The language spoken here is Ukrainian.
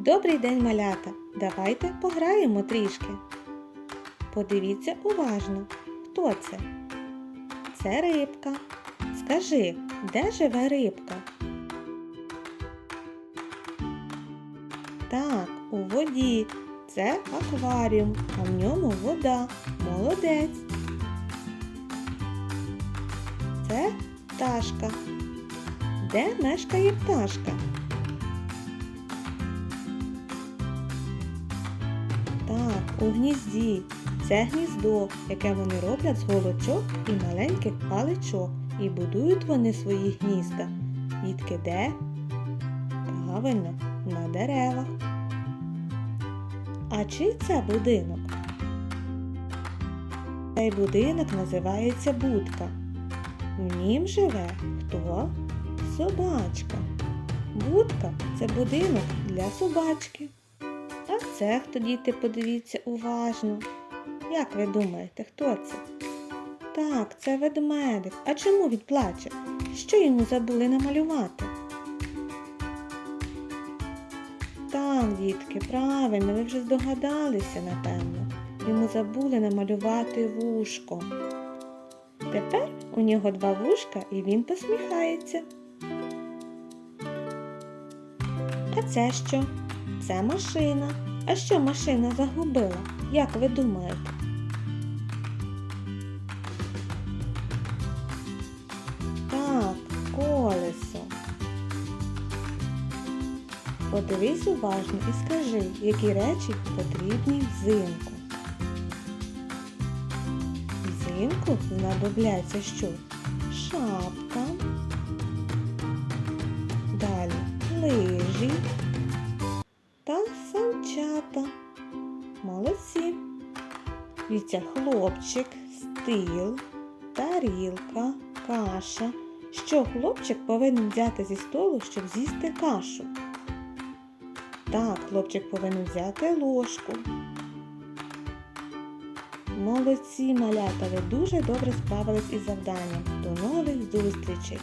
Добрий день, малята! Давайте пограємо трішки. Подивіться уважно, хто це? Це рибка. Скажи, де живе рибка? Так, у воді. Це акваріум, а в ньому вода. Молодець. Це пташка. Де мешкає пташка? У гнізді. Це гніздо, яке вони роблять з голочок і маленьких паличок. І будують вони свої гнізда. Дітки де? Правильно, на деревах. А чий це будинок? Цей будинок називається будка. В нім живе хто? Собачка. Будка це будинок для собачки. А це хто діти, подивіться уважно. Як ви думаєте, хто це? Так, це ведмедик. А чому він плаче? Що йому забули намалювати? Так, дітки, правильно, ви вже здогадалися, напевно. Йому забули намалювати вушко. Тепер у нього два вушка і він посміхається. А це що? Це машина. А що машина загубила? Як ви думаєте? Так, колесо. Подивись уважно і скажи, які речі потрібні взимку. Взимку знадобляться що? Шапка. Далі лижі Віця хлопчик, стил, тарілка, каша. Що хлопчик повинен взяти зі столу, щоб з'їсти кашу? Так, хлопчик повинен взяти ложку. Молодці, малята, ви дуже добре справились із завданням. До нових зустрічей!